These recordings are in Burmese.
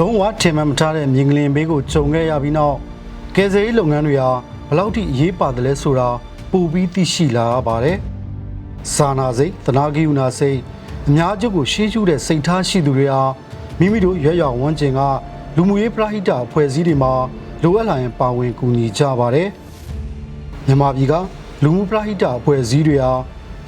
လုံးဝထင်မှတ်မထားတဲ့မြင်ကလင်ဘေးကိုဂျုံခဲ့ရပြီးနောက်ကယ်ဆယ်ရေးလုပ်ငန်းတွေဟာဘယ်လောက်ထိအရေးပါတယ်လဲဆိုတာပိုပြီးသိရှိလာရပါတယ်။စာနာစိတ်သနာကိယူနာစိတ်အများကျုပ်ကိုရှေးရှုတဲ့စိတ်ထားရှိသူတွေဟာမိမိတို့ရွက်ရွဝန်းကျင်ကလူမှုရေးပရာဟိတအဖွဲ့အစည်းတွေမှာလိုအပ်လာရင်ပါဝင်ကူညီကြပါတယ်။မြန်မာပြည်ကလူမှုပရာဟိတအဖွဲ့အစည်းတွေဟာ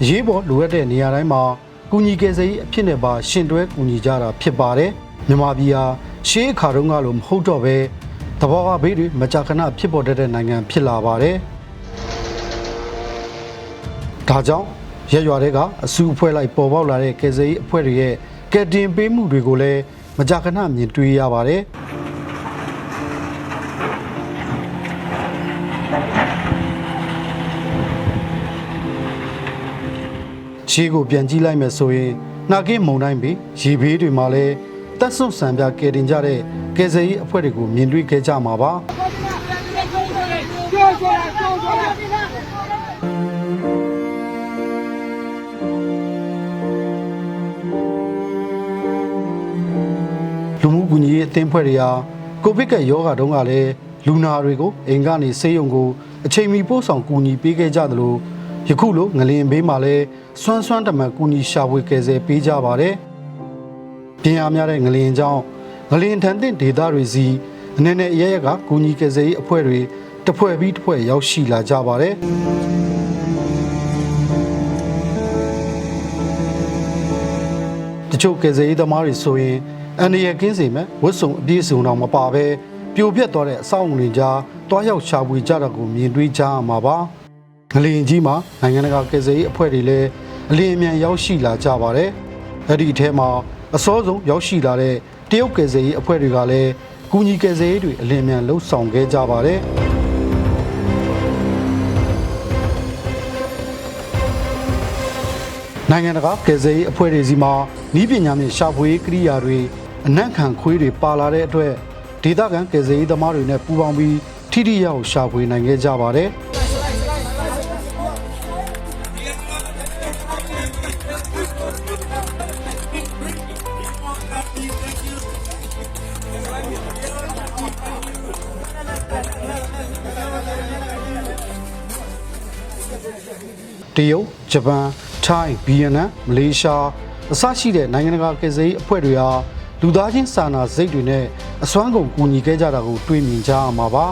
အရေးပေါ်လိုအပ်တဲ့နေရာတိုင်းမှာကူညီကယ်ဆယ်ရေးအဖြစ်နဲ့ပါရှင်တွဲကူညီကြတာဖြစ်ပါတယ်။ မြန်မာပြည်ဟာရှေးအခါတုန်းကလိုမဟုတ်တော့ပဲတဘောကဘေးတွေမကြာခဏဖြစ်ပေါ်တတ်တဲ့နိုင်ငံဖြစ်လာပါတယ်။ဒါကြောင့်ရက်ရွာတွေကအစုအဖွဲ့လိုက်ပေါ်ပေါက်လာတဲ့ကယ်ဆယ်ရေးအဖွဲ့တွေရဲ့ကယ်တင်ပေးမှုတွေကိုလည်းမကြာခဏမြင်တွေ့ရပါတယ်။ခြေကိုပြန်ကြည့်လိုက်မယ်ဆိုရင်နှာကင်းမုံတိုင်းပြီးရေဘေးတွေမှာလည်း တက်ဆုံဆံပြကယ်တင်ကြတဲ့ကယ်ဆယ်ရေးအဖွဲ့တွေကိုမြင်တွေ့ခဲ့ကြမှာပါလူမှုကူညီရေးအသင်းဖွဲ့တွေဟာကိုဗစ်ကရောဂါတုန်းကလည်းလူနာတွေကိုအိမ်ကနေဆေးရုံကိုအချိန်မီပို့ဆောင်ကူညီပေးခဲ့ကြသလိုယခုလိုငလင်ဘေးမှာလည်းစွမ်းစွမ်းတမန်ကူညီရှာဖွေကယ်ဆယ်ပေးကြပါတယ်။ ပြင်အားများတဲ့ငလင်ကြောင့်ငလင်ထန်တဲ့ဒေသတွေစီအနေနဲ့အရရက်ကကူညီကယ်ဆယ်ရေးအဖွဲ့တွေတစ်ဖွဲ့ပြီးတစ်ဖွဲ့ရောက်ရှိလာကြပါတယ်။တချို့ကယ်ဆယ်ရေးသမားတွေဆိုရင်အန်ဒီရကင်းစီမဲ့ဝတ်စုံအပြည့်စုံတော့မပါဘဲပြိုပြက်သွားတဲ့အဆောက်အုံတွေကြားတွားရောက်ရှာဖွေကြတာကိုမြင်တွေ့ကြရမှာပါငလင်ကြီးမှာနိုင်ငံတကာကယ်ဆယ်ရေးအဖွဲ့တွေလည်းအလင်းအမြန်ရောက်ရှိလာကြပါတယ်အဲ့ဒီအထဲမှာ အစောဆုံးရောက်ရှိလာတဲ့တရုတ်ကယ်ဆယ်ရေးအဖွဲ့တွေကလည်းကူညီကယ်ဆယ်ရေးတွေအလင်းအမြန်လှုပ်ဆောင်ခဲ့ကြပါတယ်နိုင်ငံတကာကယ်ဆယ်ရေးအဖွဲ့တွေစီမှာဤပညာနဲ့ရှာဖွေရေးကိရိယာတွေအနံ့ခံခွေးတွေပါလာတဲ့အတွက်ဒေသခံကယ်ဆယ်ရေးသမားတွေနဲ့ပူးပေါင်းပြီးထိထိရောက်ရောက်ရှာဖွေနိုင်ခဲ့ကြပါတယ် တရုတ်ဂျပန်ထိုင်းဗီယက်နမ်မလေးရှားအစရှိတဲ့နိုင်ငံတကာကယ်ဆယ်ရေးအဖွဲ့တွေဟာလူသားချင်းစာနာစိတ်တွေနဲ့အစွမ်းကုန်ကူညီခဲ့ကြတာကိုတွေ့မြင်ကြရမှာပါ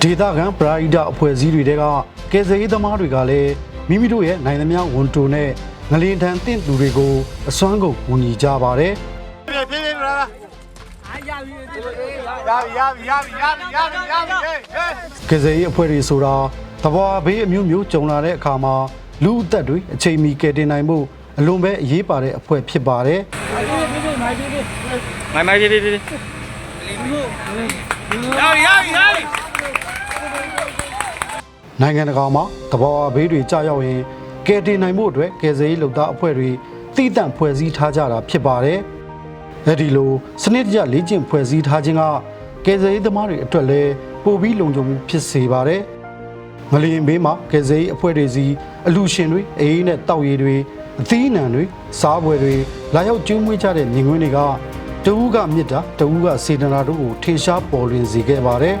ဒေသခံပရာဟိတအဖွဲ့အစည်းတွေကကယ်ဆယ်ရေးသမားတွေကလည်းမိမိတို့ရဲ့နိုင်သမျှဝန်တိုနဲ့ငလင်ထန်တင့်သူတွေကိုအစွမ်းကုန်ကူညီကြပါတယ်ပြေးပြေးပြေးလာရပြီရပြီရပြီရပြီရပြီရပြီဟေးဟေးကယ်ဆယ်ရေးအဖွဲ့တွေဆိုတာ တဘာဘေးအမျိုးမျိုးကြုံလာတဲ့အခါမှာလူအသက်တွေအချိန်မီကယ်တင်နိုင်မှုအလွန်ပဲအရေးပါတဲ့အဖွဲ့ဖြစ်ပါတယ်မိုင်မိုင်ပြေးပြေးပြေးရပြီရပြီရပြီနိုင်ငံတကာမှာတဘာဝဘေးတွေကြာရောက်ရင်ကယ်တင်နိုင်မှုအတွက်ကယ်ဆယ်ရေးလုပ်သားအဖွဲ့တွေတည်တံ့ဖွဲ့စည်းထားကြတာဖြစ်ပါတယ်။အဲဒီလိုစနစ်တကျလေ့ကျင့်ဖွဲ့စည်းထားခြင်းကကယ်ဆယ်ရေးသမားတွေအတွက်လည်းပိုပြီးလုံခြုံမှုဖြစ်စေပါတယ်။ ငလျင်ဘေးမှာကယ်ဆယ်ရေးအဖွဲ့တွေစီအလူရှင်တွေအေးနဲ့တောက်ရည်တွေအသီးအနှံတွေစားပွဲတွေလာရောက်ကျူးမွေးကြတဲ့မြင်ကွင်းတွေကတဝူးကမြစ်တာတဝူးကစေတနာတို့ကိုထေရှားပေါ်လွင်စေခဲ့ပါတယ်။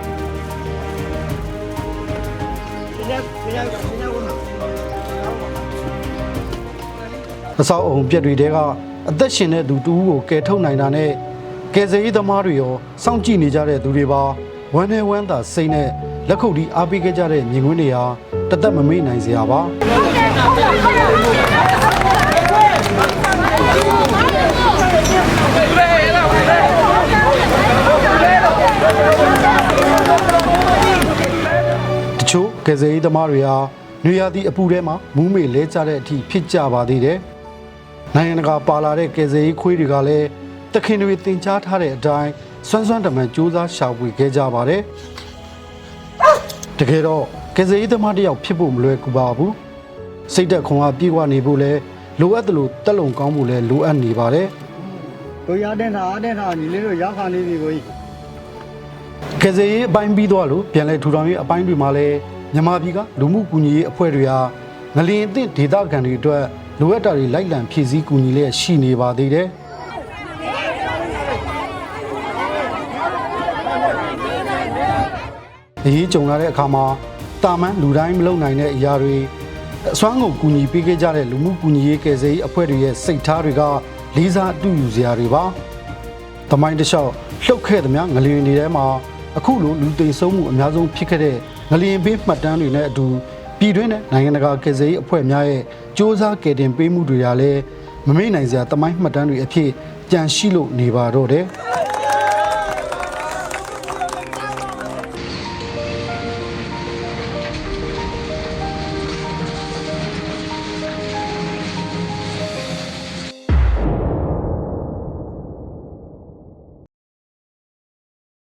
အဆောက်အုံပြက်တွေတဲကအသက်ရှင်တဲ့သူတူဦးကိုကယ်ထုတ်နိုင်တာနဲ့ကယ်ဆယ်ရေးသမားတွေရောစောင့်ကြည့်နေကြတဲ့သူတွေပါဝမ်းနဲ့ဝမ်းသာစိတ်နဲ့ လက်ခုပ်တီးအားပေးခဲ့ကြတဲ့မြင်ကွင်းတွေဟာတသက်မမေ့နိုင်စရာပါတချို့ကယ်ဆယ်ရေးသမားတွေဟာနွေရာသီအပူထဲမှာမူးမေလဲကြတဲ့အထိဖြစ်ကြပါသေးတယ်နိုင်ငံတကာပါလာတဲ့ကယ်ဆယ်ရေးခွေးတွေကလည်းတခင်တွေတင် जा ထားတဲ့အတိုင်းစွမ်းစွမ်းတမန်စူးစမ်းရှာဖွေခဲ့ကြပါတယ် တကယ်တော့ကယ်ဆယ်ရေးသမားတစ်ယောက်ဖြစ်ဖို့မလွယ်ကူပါဘူးစိတ်သက်ခွန်အားပြေဝနေဖို့လဲလိုအပ်တယ်လို့တက်လုံကောင်းဖို့လဲလိုအပ်နေပါတယ်ကိုရတဲ့ထားတဲ့ထားညီလေးတို့ရောက်ခါနေပြီကိုကြီးကယ်ဆယ်ရေးအပိုင်းပြီးသွားလို့ပြန်လဲထူထောင်ရေးအပိုင်းတွေမှာလဲမြန်မာပြည်ကလူမှုကူညီရေးအဖွဲ့တွေဟာငလျင်အသင့်ဒေသခံတွေအတွက်လိုအပ်တာတွေလိုက်လံဖြည့်ဆည်းကူညီလျက်ရှိနေပါသေးတယ် အရေးကြုံလာတဲ့အခါမှာတာမန်လူတိုင်းမလုပ်နိုင်တဲ့အရာတွေအစွမ်းကုန်ကူညီပေးခဲ့ကြတဲ့လူမှုကူညီရေးကယ်ဆယ်ရေးအဖွဲ့တွေရဲ့စိတ်ထားတွေကလေးစားအတူယူစရာတွေပါ။တမိုင်းတစ်လျှောက်လှုပ်ခဲ့သမျှငလျင်တွေထဲမှာအခုလိုလူသိမ်းဆုံးမှုအများဆုံးဖြစ်ခဲ့တဲ့ငလျင်ပေးမှတ်တမ်းတွေနဲ့အတူပြည်တွင်းနဲ့နိုင်ငံတကာကယ်ဆယ်ရေးအဖွဲ့များရဲ့စ조사ကယ်တင်ပေးမှုတွေကလည်းမမေ့နိုင်စရာတမိုင်းမှတ်တမ်းတွေအဖြစ်ကြန့်ရှိလို့နေပါတော့တယ်။